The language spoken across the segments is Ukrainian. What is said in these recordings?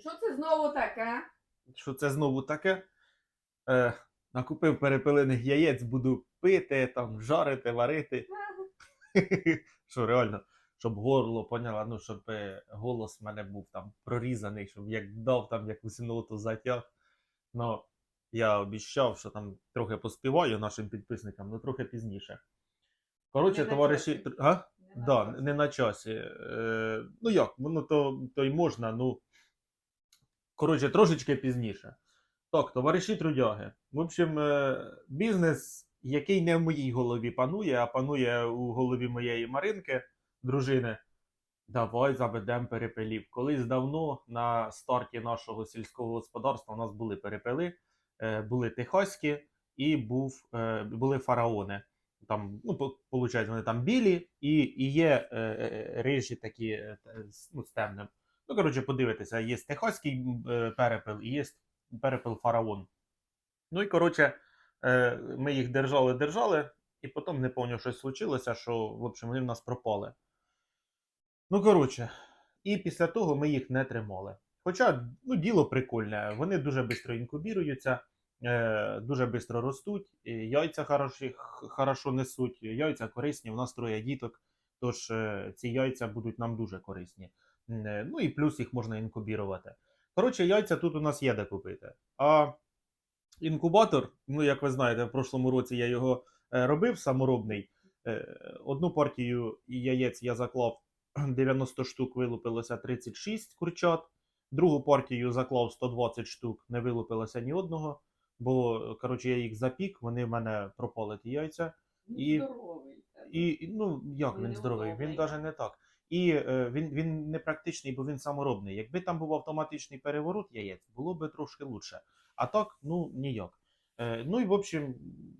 Що це знову таке? Що це знову таке? Е, накупив перепилених яєць, буду пити, там, жарити, варити. Що реально, щоб горло поняла, ну, щоб е, голос в мене був там прорізаний, щоб як дав там якусь ноту затяг. Ну, я обіцяв, що там трохи поспіваю нашим підписникам, ну трохи пізніше. Коротше, Не товариші. А? Не Да, на не на часі. Е, ну як, воно то, то й можна, ну. Коротше, трошечки пізніше. Так, товариші трудяги. В общем, е, бізнес, який не в моїй голові панує, а панує у голові моєї Маринки, дружини. Давай заведемо перепелів. Колись давно на старті нашого сільського господарства у нас були перепели, е, були техаські і був, е, були фараони. Там, ну, по- получають, вони там білі і, і є рижі такі ну, з темним. Ну, коротше, подивитися, є техаський е, перепел і є перепел фараон. Ну і коротше, е, ми їх держали, держали, і потім не пам'ятаю, щось случилося, що в общем, вони в нас пропали. Ну, коротше, і після того ми їх не тримали. Хоча ну, діло прикольне, вони дуже швидко інкубіруються, е, дуже швидко ростуть, яйця хороші, хорошо несуть, яйця корисні, у нас троє діток, тож е, ці яйця будуть нам дуже корисні. Е, Ну і плюс їх можна інкубірувати. Коротше, яйця тут у нас є де купити. А інкубатор, ну як ви знаєте, в прошлому році я його е, робив саморобний. Одну партію яєць я заклав 90 штук, вилупилося 36 курчат. Другу партію заклав 120 штук, не вилупилося ні одного. Бо, коротше, я їх запік, вони в мене пропали ті яйця. І- Ну, здоровий. це. І, ну, як Він здоровий? Він навіть не так. І е, він, він не практичний, бо він саморобний. Якби там був автоматичний переворот яєць, було б трошки лучше. А так, ну ніяк. Е, ну і в общем,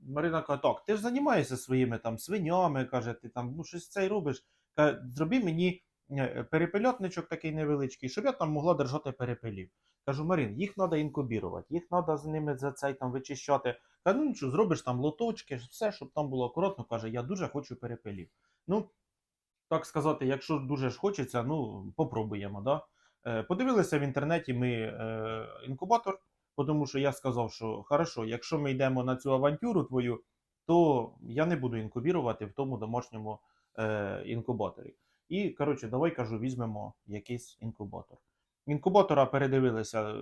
Марина каже, так, ти ж займаєшся своїми там свинями, каже, ти там ну, щось це й робиш. Каже, зроби мені е, перепельотничок такий невеличкий, щоб я там могла держати перепелів. Кажу, Марин, їх треба інкубірувати, їх треба з ними за цей там вичищати. Каже, ну нічого, зробиш там лоточки, все, щоб там було акуратно. Каже, я дуже хочу перепелів. Ну, так сказати, якщо дуже ж хочеться, ну попробуємо. Да? Е, подивилися в інтернеті ми е, інкубатор, тому що я сказав, що хорошо, якщо ми йдемо на цю авантюру твою, то я не буду інкубірувати в тому домашньому е, інкубаторі. І коротше, давай кажу, візьмемо якийсь інкубатор. Інкубатора передивилися е,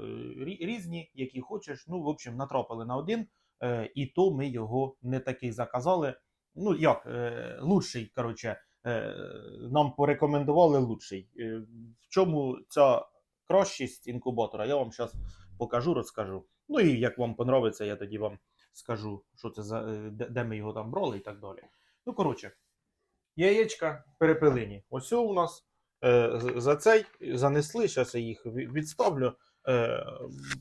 різні, які хочеш. Ну, в общем, натрапили на один, е, і то ми його не такий заказали. Ну, як, е, лучший, коротше, нам порекомендували лучший. В чому ця кращість інкубатора, я вам зараз покажу, розкажу. Ну і як вам подобається, я тоді вам скажу, що це за, де, ми його там брали і так далі. Ну, коротше, яєчка перепилині. Ось у нас за цей занесли, зараз я їх відставлю. Е,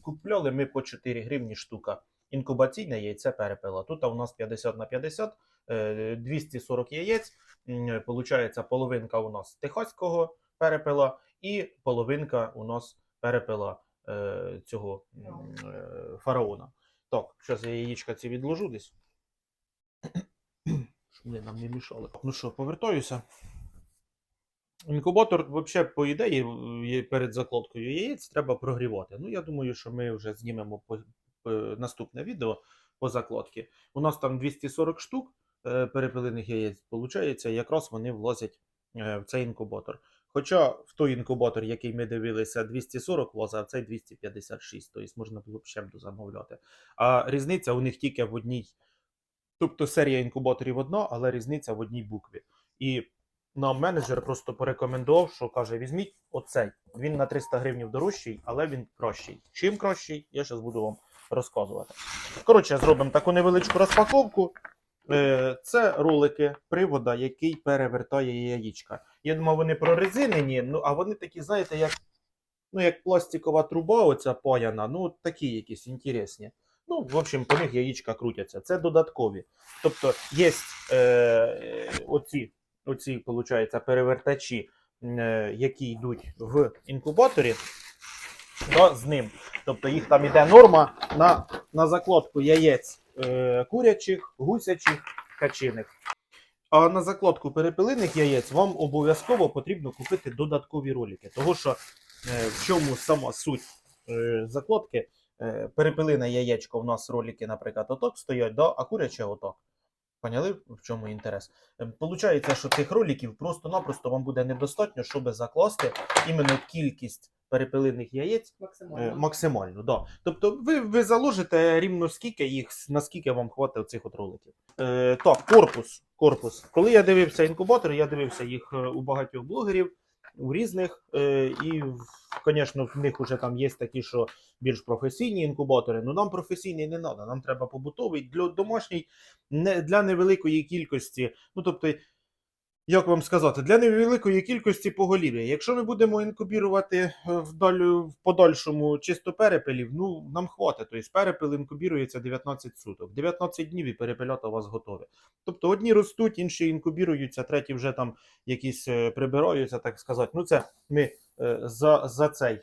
купляли ми по 4 гривні штука. Інкубаційне яйце перепила. Тут у нас 50 на 50, е, 240 яєць. М, Получається, половинка у нас техаського перепила і половинка у нас перепила е, цього е, фараона. Так, зараз я яєчка ці відложу десь. Щоб вони нам не мішали. Ну що, повертаюся. Інкубатор, взагалі, по ідеї, перед закладкою яєць треба прогрівати. Ну, я думаю, що ми вже знімемо по, по- наступне відео по закладці. У нас там 240 штук е, перепилених яєць, виходить, якраз вони влазять е, в цей інкубатор. Хоча в той інкубатор, який ми дивилися, 240 влазить, а в цей 256, тобто можна було б ще б дозамовляти. А різниця у них тільки в одній. Тобто серія інкубаторів одна, але різниця в одній букві. І нам менеджер просто порекомендував, що каже: візьміть оцей. Він на 300 гривень дорожчий, але він кращий. Чим кращий, я зараз буду вам розказувати. Коротше, зробимо таку невеличку розпаковку. Е, Це ролики привода, який перевертає яєчка. Я думав, вони прорезинені, ну а вони такі, знаєте, як, ну, як пластикова труба, оця паяна, ну такі якісь інтересні. Ну, в общем, по них яєчка крутяться. Це додаткові. Тобто є е, оці, оці, виходить, перевертачі, е, які йдуть в інкубаторі да, з ним. Тобто їх там іде норма на, на закладку яєць е, курячих, гусячих, качиних. А на закладку перепелиних яєць вам обов'язково потрібно купити додаткові ролики. Тому що е, в чому сама суть е, закладки. Е, перепелине яєчко в нас ролики, наприклад, оток стоять, да? а куряче оток. Поняли, в чому інтерес? Е, Получається, що цих роликів просто-напросто вам буде недостатньо, щоб закласти іменно кількість перепилених яєць Е, Максимально. Максимально, да. Тобто ви, ви заложите рівно скільки їх, наскільки вам хватить цих от роликів. Е, так, корпус. корпус. Коли я дивився інкубатор, я дивився їх е, у багатьох блогерів, у різних. Е, і, звісно, в них вже там є такі, що більш професійні інкубатори. Ну нам професійний не треба, нам треба побутовий для домашній, не, для невеликої кількості. Ну, тобто, як вам сказати, для невеликої кількості поголів'я. Якщо ми будемо інкубірувати е, в, подальшому чисто перепелів, ну нам хватить. Тобто перепел інкубірується 19 суток. 19 днів і перепелята у вас готові. Тобто одні ростуть, інші інкубіруються, треті вже там якісь е, прибираються, так сказати. Ну це ми е, за, за цей,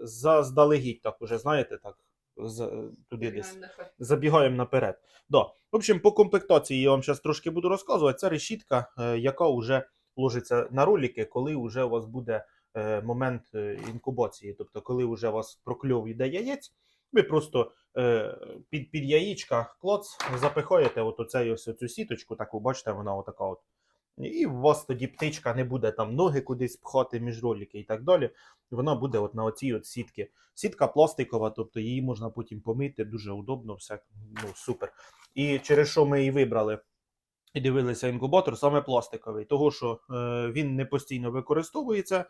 заздалегідь, так уже знаєте, так, за, туди десь забігаємо наперед. Да. В общем, по комплектації я вам зараз трошки буду розказувати. Це решітка, е, яка вже ложиться на ролики, коли вже у вас буде е, момент е, інкубації. Тобто, коли вже у вас прокльов йде яєць, ви просто під, під яєчка клоц запихаєте от оцей ось цю сіточку, таку бачите, вона отака от. І у вас тоді птичка не буде там ноги кудись пхати між ролики і так далі. Вона буде от на оцій от сітки. Сітка пластикова, тобто її можна потім помити, дуже удобно, все ну, супер. І через що ми і вибрали і дивилися інкубатор, саме пластиковий, того що е, він не постійно використовується,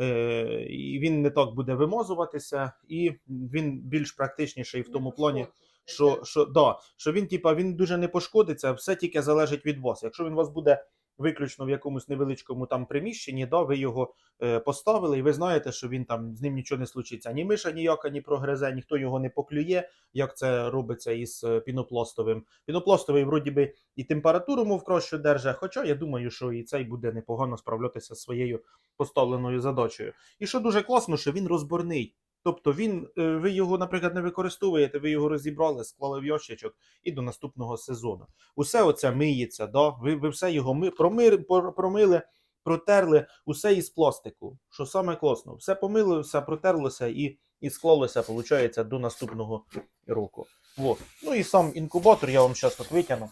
е, і він не так буде вимазуватися, і він більш практичніший в тому плані, що, що, да, що він, типа, він дуже не пошкодиться, все тільки залежить від вас. Якщо він у вас буде виключно в якомусь невеличкому там приміщенні, да, ви його е, поставили, і ви знаєте, що він там з ним нічого не случиться. Ні миша ніяка ні прогризе, ніхто його не поклює, як це робиться із е, пінопластовим. Пінопластовий, вроді би, і температуру мов краще держа, хоча я думаю, що і цей буде непогано справлятися зі своєю поставленою задачею. І що дуже класно, що він розборний. Тобто він, е, ви його, наприклад, не використовуєте, ви його розібрали, склали в ящичок і до наступного сезону. Усе оце миється, да? ви, ви все його ми, промир, промили, протерли, усе із пластику. Що саме класно, все помили, все протерлося і, і склалося, виходить, до наступного року. Во. Ну і сам інкубатор я вам зараз от витягну.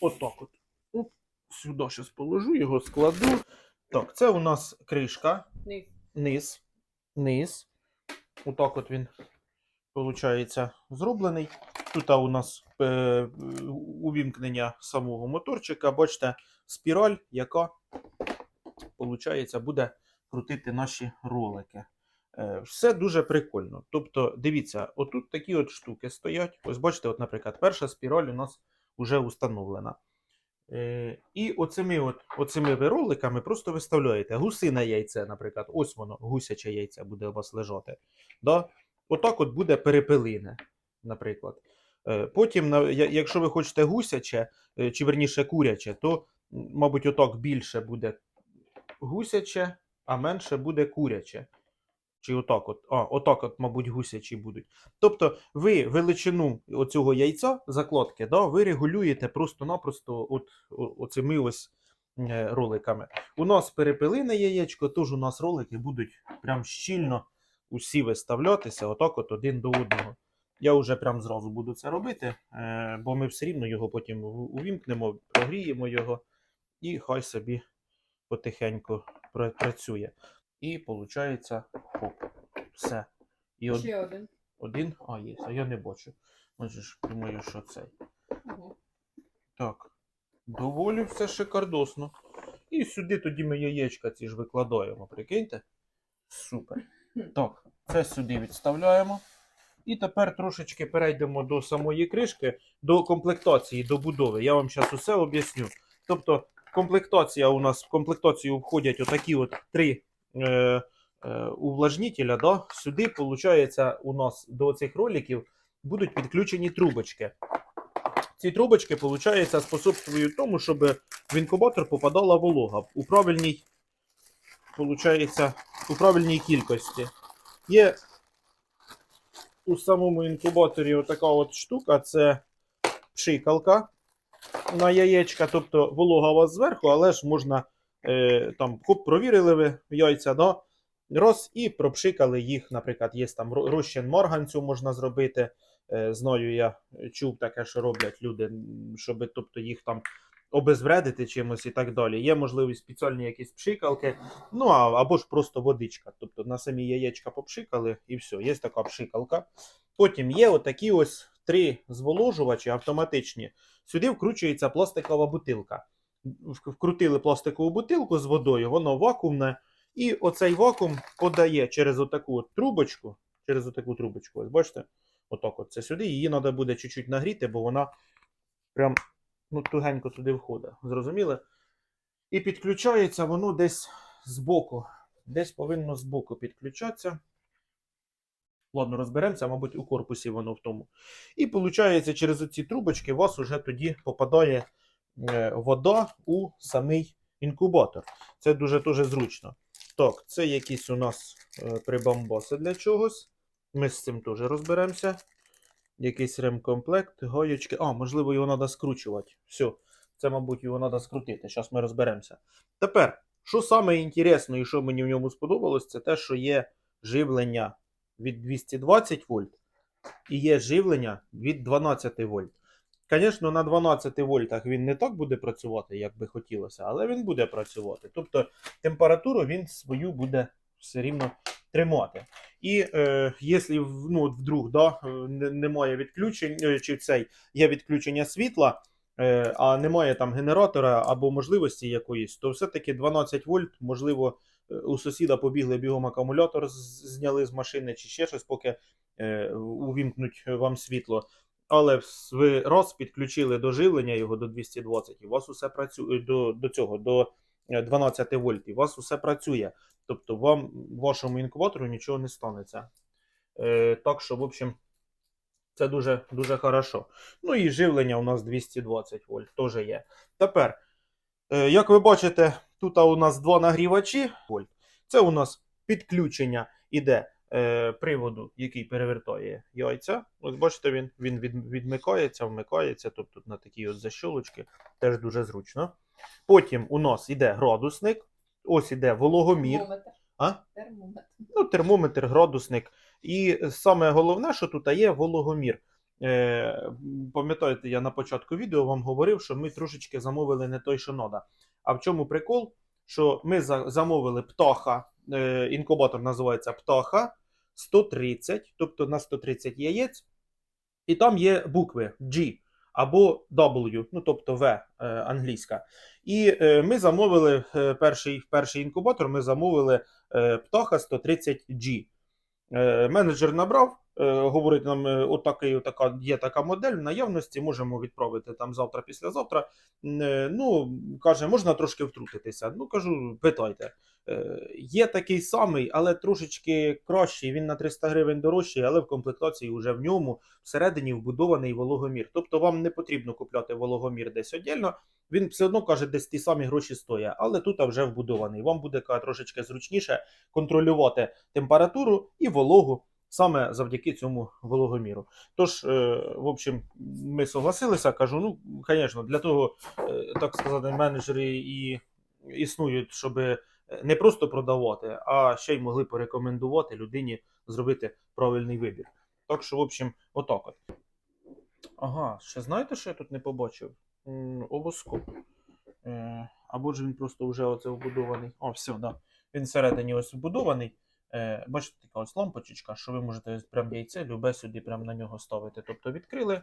Отак от. Оп, Сюди зараз положу, його складу. Так, це у нас кришка Низ. низ, низ. Отак от він, виходить, зроблений. Тут у нас е, увімкнення самого моторчика. Бачите, спіраль, яка, виходить, буде крутити наші ролики. Е, Все дуже прикольно. Тобто, дивіться, отут такі от штуки стоять. Ось бачите, от, наприклад, перша спіраль у нас вже установлена. Е, і оцими, от, оцими ви роликами просто виставляєте гусине яйце, наприклад, ось воно, гусяче яйце буде у вас лежати. Да? Отак от буде перепелине, наприклад. Е, Потім, якщо ви хочете гусяче, е, чи верніше куряче, то, мабуть, отак більше буде гусяче, а менше буде куряче. Чи отак от, а, отак от, мабуть, гусячі будуть. Тобто ви величину оцього яйця закладки, да, ви регулюєте просто-напросто от, оцими ось е, роликами. У нас перепелине яєчко, тож у нас ролики будуть прям щільно усі виставлятися, отак от один до одного. Я вже прям зразу буду це робити, е, бо ми все рівно його потім увімкнемо, прогріємо його, і хай собі потихеньку працює. І виходить, хоп, все. І од- Ще один. один, а є, а я не бачу. Отже ж, думаю, що цей. Ого. Так. Доволі все шикардосно. І сюди тоді ми яєчка ці ж викладаємо, прикиньте. Супер. Так, це сюди відставляємо. І тепер трошечки перейдемо до самої кришки, до комплектації, до будови. Я вам зараз усе об'ясню. Тобто, комплектація у нас в комплектацію входять отакі от три е, е, увлажнітеля. Да? Сюди, виходить, у нас до цих роликів будуть підключені трубочки. Ці трубочки, виходить, способствують тому, щоб в інкубатор попадала волога у правильній, у правильній кількості. Є у самому інкубаторі отака от штука, це пшикалка на яєчка, тобто волога у вас зверху, але ж можна е, там хоп, провірили ви яйця, да? Роз і пропшикали їх, наприклад, є там ро- розчин морганцю можна зробити. Е, Знаю, я чув таке, що роблять люди, щоб тобто, їх там обезвредити чимось і так далі. Є можливість спеціальні якісь пшикалки, ну а, або ж просто водичка. Тобто на самі яєчка попшикали і все, є така пшикалка. Потім є отакі ось три зволожувачі автоматичні. Сюди вкручується пластикова бутилка. Вкрутили пластикову бутилку з водою, воно вакуумне. І оцей вакуум подає через отаку от трубочку. Через отаку трубочку. Ось бачите? Отак от це сюди. Її треба буде чуть-чуть нагріти, бо вона прям ну, тугенько туди входить. Зрозуміли? І підключається воно десь збоку. Десь повинно збоку підключатися. Ладно, розберемося, мабуть, у корпусі воно в тому. І виходить, через оці трубочки у вас уже тоді попадає вода у самий інкубатор. Це дуже дуже зручно. Так, це якісь у нас е, прибамбаси для чогось. Ми з цим теж розберемося. Якийсь ремкомплект, гаєчки. А, можливо, його треба скручувати. Все, це, мабуть, його треба скрутити. Зараз ми розберемося. Тепер, що саме інтересне і що мені в ньому сподобалось, це те, що є живлення від 220 вольт і є живлення від 12 вольт. Звісно, на 12 вольтах він не так буде працювати, як би хотілося, але він буде працювати. Тобто температуру він свою буде все рівно тримати. І е, якщо ну, вдруг да, е, немає відключень, е, чи цей є відключення світла, е, а немає там генератора або можливості якоїсь, то все-таки 12 вольт, можливо, е, у сусіда побігли бігом акумулятор, зняли з машини чи ще щось, поки е, увімкнуть вам світло. Але ви раз підключили до живлення його до 220, і у вас усе працює до, до цього, до е, 12 вольт, і у вас усе працює. Тобто вам, вашому інкубатору нічого не станеться. Е, так що, в общем, це дуже, дуже хорошо. Ну і живлення у нас 220 вольт теж є. Тепер, е, як ви бачите, тут у нас два нагрівачі вольт. Це у нас підключення іде е, приводу, який перевертає яйця. Ось бачите, він, він від, відмикається, вмикається, тобто на такі от защолочки, теж дуже зручно. Потім у нас іде градусник, ось іде вологомір. Термометр. А? Термометр. ну, термометр, градусник. І саме головне, що тут є вологомір. Е, пам'ятаєте, я на початку відео вам говорив, що ми трошечки замовили не той, що надо. А в чому прикол? Що ми замовили птаха, е, інкубатор називається птаха 130, тобто на 130 яєць, і там є букви G або W, ну тобто В е, англійська. І е, ми замовили е, перший, перший інкубатор, ми замовили птаха 130G. Е, менеджер набрав, говорить нам, отакий, отака, є така модель в наявності, можемо відправити там завтра, післязавтра. Ну, каже, можна трошки втрутитися. Ну, кажу, питайте. Е, Є такий самий, але трошечки кращий. Він на 300 гривень дорожчий, але в комплектації вже в ньому всередині вбудований вологомір. Тобто вам не потрібно купляти вологомір десь віддільно. Він все одно каже, десь ті самі гроші стоять, але тут вже вбудований. Вам буде трошечки зручніше контролювати температуру і вологу саме завдяки цьому вологоміру. Тож, е, в общем, ми согласилися. Кажу, ну, звісно, для того, е, так сказати, менеджери і існують, щоб не просто продавати, а ще й могли порекомендувати людині зробити правильний вибір. Так що, в общем, отак от. Ага, ще знаєте, що я тут не побачив? Обоскоп. Е, або ж він просто вже оце вбудований. О, все, да. Він всередині ось вбудований. Е, бачите, така ось лампочечка, що ви можете прям яйце, любе сюди прям на нього ставити. Тобто відкрили,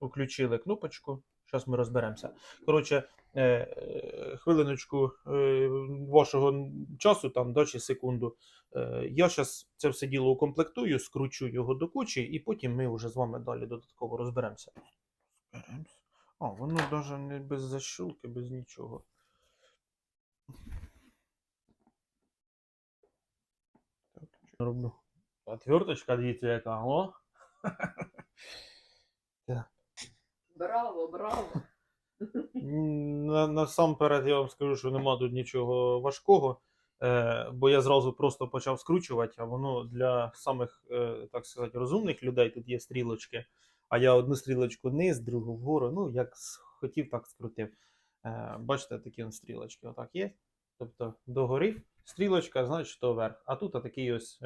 включили кнопочку. Зараз ми розберемося. Коротше, е, е, хвилиночку е, вашого часу, там, да, чи секунду. Я зараз це все діло укомплектую, скручу його до кучі, і потім ми вже з вами далі додатково розберемося. А, воно навіть не без защулки, без нічого. Так, роблю? Отверточка, дивіться, яка, о. Браво, браво. Насамперед я вам скажу, що нема тут нічого важкого, е, бо я зразу просто почав скручувати, а воно для самих, е, так сказати, розумних людей тут є стрілочки. А я одну стрілочку вниз, другу вгору. Ну, як хотів, так скрутив. Е, бачите, такі стрілочки отак є. Тобто догори стрілочка, значить то вверх. А тут такий ось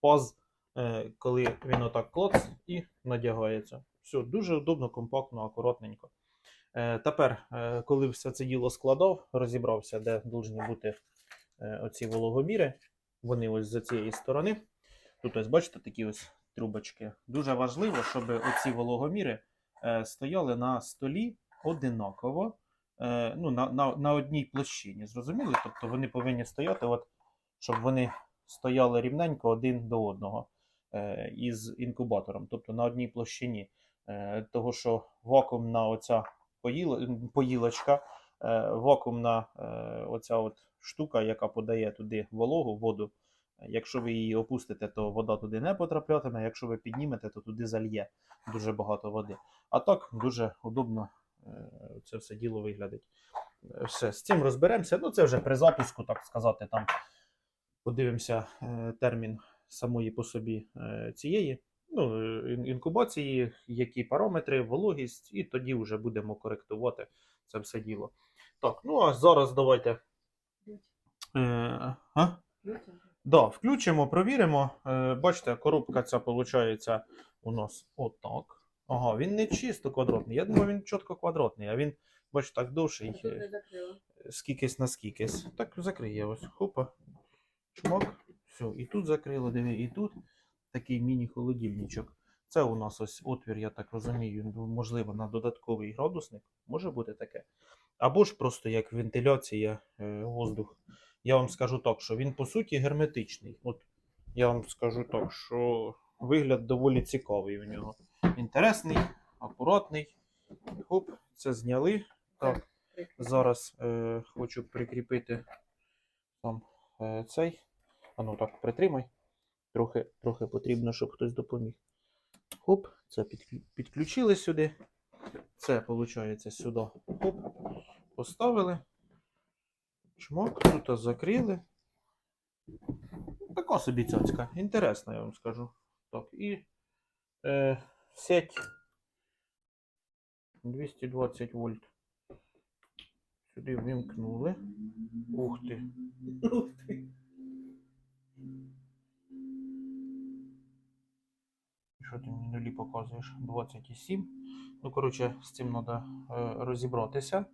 паз, коли він отак клоц і надягається. Все, дуже удобно, компактно, акуратненько. Е, тепер, е, коли все це діло складав, розібрався, де повинні бути е, оці вологоміри. Вони ось з цієї сторони. Тут ось бачите такі ось трубочки. Дуже важливо, щоб оці вологоміри е, стояли на столі одинаково, е, ну, на, на, на одній площині. Зрозуміли? Тобто вони повинні стояти, от, щоб вони стояли рівненько один до одного е, із інкубатором, тобто на одній площині. Е, того, що вакуумна оця поїл- поїлочка, е, вакуумна е, оця от штука, яка подає туди вологу, воду. Якщо ви її опустите, то вода туди не потраплятиме. Якщо ви піднімете, то туди зальє дуже багато води. А так дуже удобно це все діло виглядить. Все, з цим розберемося. Ну, це вже при запуску, так сказати, там подивимося термін самої по собі цієї ну, інкубації, які параметри, вологість, і тоді вже будемо коректувати це все діло. Так, ну а зараз давайте. Е, а? Да, включимо, провіримо. Е, бачите, коробка ця виходить у нас отак. Ага, він не чисто квадратний. Я думаю, він чітко квадратний, а він, бачите, так довший. скількись на скількись. Так закриє ось. Хопа. Чмок. Все, і тут закрило, диви, і тут такий міні-холодильничок. Це у нас ось отвір, я так розумію, ну, можливо, на додатковий градусник. Може бути таке. Або ж просто як вентиляція е, воздух. Я вам скажу так, що він по суті герметичний. От я вам скажу так, що вигляд доволі цікавий у нього. Інтересний, акуратний. Хоп, це зняли. Так. Зараз е, хочу прикріпити там е, цей. А ну так, притримай. Трохи, трохи потрібно, щоб хтось допоміг. Хоп, це підклю- підключили сюди. Це, виходить, сюди. Хоп, поставили. Чмок, тут закрили. Така собі цяцька. Інтересна, я вам скажу. Так, і е, сеть 220 вольт. Сюди вимкнули. Ух ти. Ух ти. Що ти мені нулі показуєш? 27. Ну, коротше, з цим треба розібратися.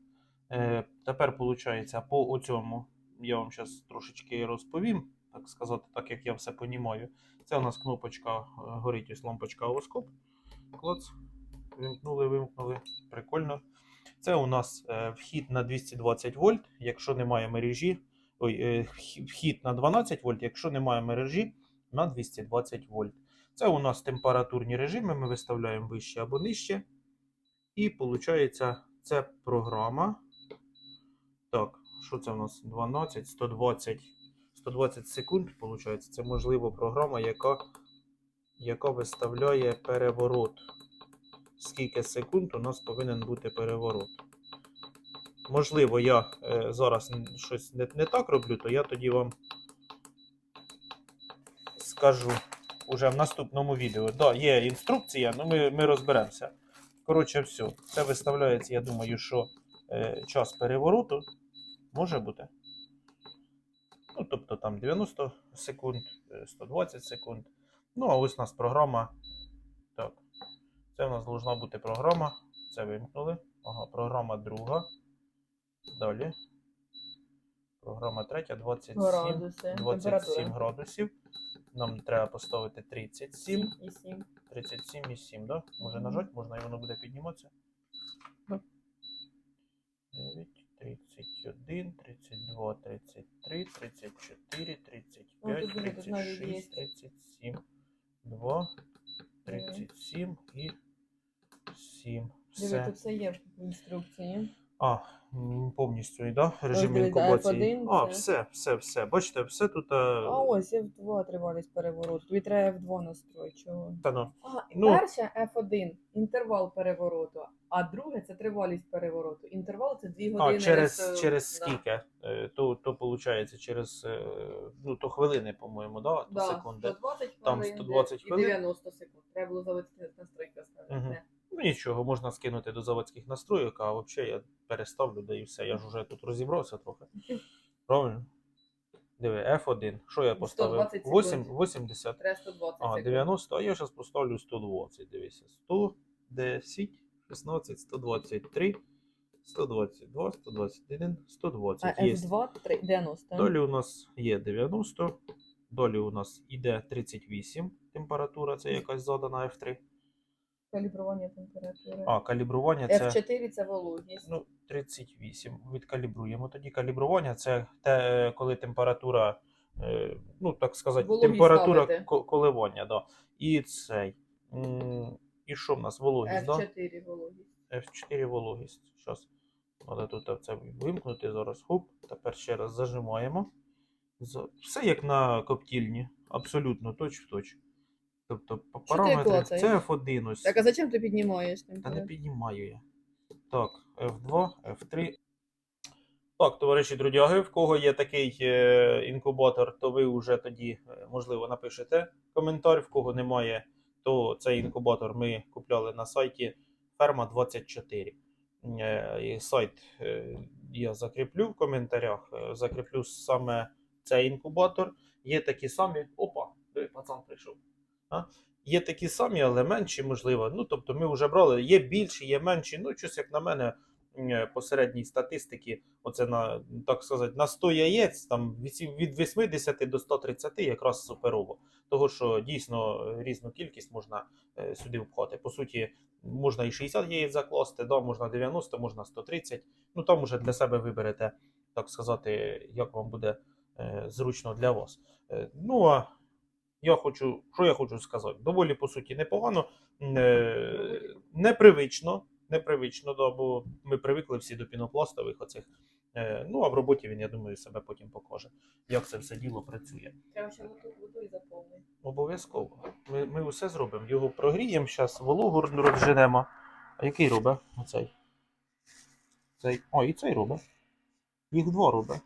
Е, тепер, виходить, по оцьому я вам зараз трошечки розповім, так сказати, так як я все понімаю. Це у нас кнопочка, е, горить ось лампочка оскоп. Клац. Вимкнули, вимкнули. Прикольно. Це у нас е, вхід на 220 вольт, якщо немає мережі. Ой, вхід на 12 вольт, якщо немає мережі на 220 вольт. Це у нас температурні режими, ми виставляємо вище або нижче. І виходить, це програма. Так, що це у нас? 12, 120, 120 секунд, виходить. Це можливо програма, яка, яка виставляє переворот. Скільки секунд у нас повинен бути переворот. Можливо, я е, зараз щось не, не так роблю, то я тоді вам скажу уже в наступному відео. Да, є інструкція, ну ми, ми розберемося. Коротше, все. Це виставляється, я думаю, що е, час перевороту може бути. Ну, тобто там 90 секунд, е, 120 секунд. Ну, а ось у нас програма. Так. Це у нас повинна бути програма. Це вимкнули. Ага, програма друга. Далі. Програма третя, 27. Градуси. 27 градусів. Нам треба поставити 37. і 7. 37 і 7, да? Може нажати, можна і воно буде підніматися. Да. 9, 31, 32, 33, 34, Ну, 35, тут буде, тут навіть є. 36, 37, 2, 37 і 7. Диви, Все. тут все є в інструкції. А, повністю, і, да? Режим диви, інкубації. F1 А, це. все, все, все. Бачите, все тут. е, А ось F2 тривалість перевороту. Тобі треба F2 настрой. Чого? Та ну. А, Ну. перше F1 інтервал перевороту, а друге це тривалість перевороту. Інтервал це 2 години. А, через, з- через да. скільки? Е, То, то виходить через е, ну, то хвилини, по-моєму, да? То Да, секунди. 120 Там хвилин 120 і хвилин. 90 секунд. Треба було заводські настройки ставити. Мгм. Ну нічого, можна скинути до заводських настроїк, а взагалі я переставлю, да і все. Я ж вже тут розібрався трохи. Правильно? Диви, F1. Що я поставив? 120 8, 80. Треба 120 А, секунд. 90, а я зараз поставлю 120. Дивися. 110, 16, 123, 122, 121, 120. А Є. F2 три- 90. Далі у нас є 90, далі у нас іде 38 температура, це якась задана F3. Калібрування температури. А, калібрування це F4 це вологість. ну, 38. Відкалібруємо. Тоді калібрування це те, коли температура, е, ну так сказати, Вологість температура ставите. ко- коливання. Да. І цей. І що в нас? Вологість. F4 вологість. F4 вологість. Зараз. Треба тут це вимкнути зараз. Хоп. Тепер ще раз зажимаємо. Все як на коптільні. Абсолютно точ в точ. Тобто по параметрах це F1 ось. Так, а зачем ти піднімаєш Та не піднімаю я. Так, F2, F3. Так, товариші друзяги, в кого є такий е, інкубатор, то ви вже тоді, е, можливо, напишете коментар. В кого немає, то цей інкубатор ми купляли на сайті Ферма 24. Е, і сайт я закріплю в коментарях. Закріплю саме цей інкубатор. Є такі самі. Опа, пацан прийшов. А? Є такі самі, але менші, можливо. Ну, тобто, ми вже брали, є більші, є менші. Ну, щось як на мене, е, по середній статистики, оце на так сказати, на 100 яєць, там від 80 до 130 якраз суперово. Того, що дійсно е, різну кількість можна е, сюди впхати. По суті, можна і 60 яєць закласти, да, можна 90, можна 130. Ну там уже для себе виберете, так сказати, як вам буде зручно для вас. Ну а я хочу, що я хочу сказати? Доволі по суті непогано, е, непривично, непривично, да, бо ми привикли всі до пінопластових оцих. Е, ну а в роботі він, я думаю, себе потім покаже, як це все діло працює. Треба ще тут водою заповнити. Обов'язково. Ми, ми усе зробимо. Його прогріємо, зараз вологу розженемо. А який робить? Оцей. Цей. О, і цей робить. Їх два робить.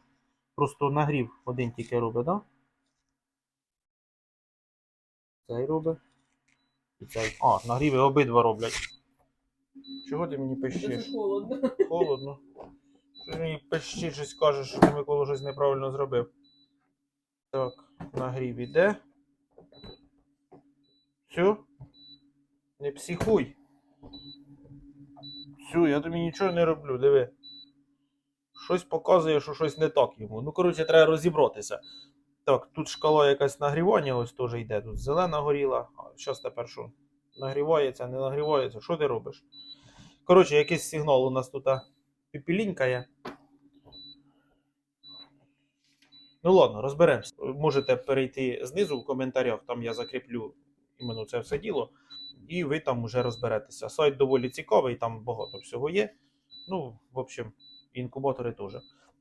Просто нагрів один тільки робить, так? Да? Цей робить. І цей. А, нагріви обидва роблять. Чого ти мені пищиш? Холодно. Холодно. Ти мені пищиш щось кажеш, що ти Микола щось неправильно зробив. Так, нагрів іде. Все. Не психуй. Все, я тобі нічого не роблю, диви. Щось показує, що щось не так йому. Ну, коротше, треба розібратися. Так, тут шкала якась нагрівання, ось теж йде. Тут зелена горіла. Зараз тепер що? Нагрівається, не нагрівається. Що ти робиш? Коротше, якийсь сигнал у нас тут піпілінькає. Ну ладно, розберемося. Можете перейти знизу в коментарях, там я закріплю іменно це все діло, і ви там вже розберетеся. Сайт доволі цікавий, там багато всього є. Ну, в общем, інкубатори теж.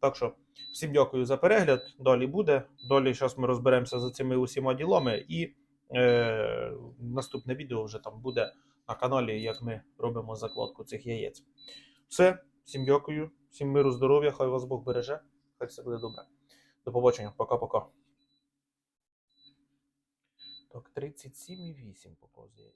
Так що, всім дякую за перегляд. Далі буде. Далі зараз ми розберемося з цими усіма ділами, і е, наступне відео вже там буде на каналі, як ми робимо закладку цих яєць. Все, всім дякую, всім миру, здоров'я, хай вас Бог береже, хай все буде добре. До побачення, пока-пока. Так, 37,8 показує.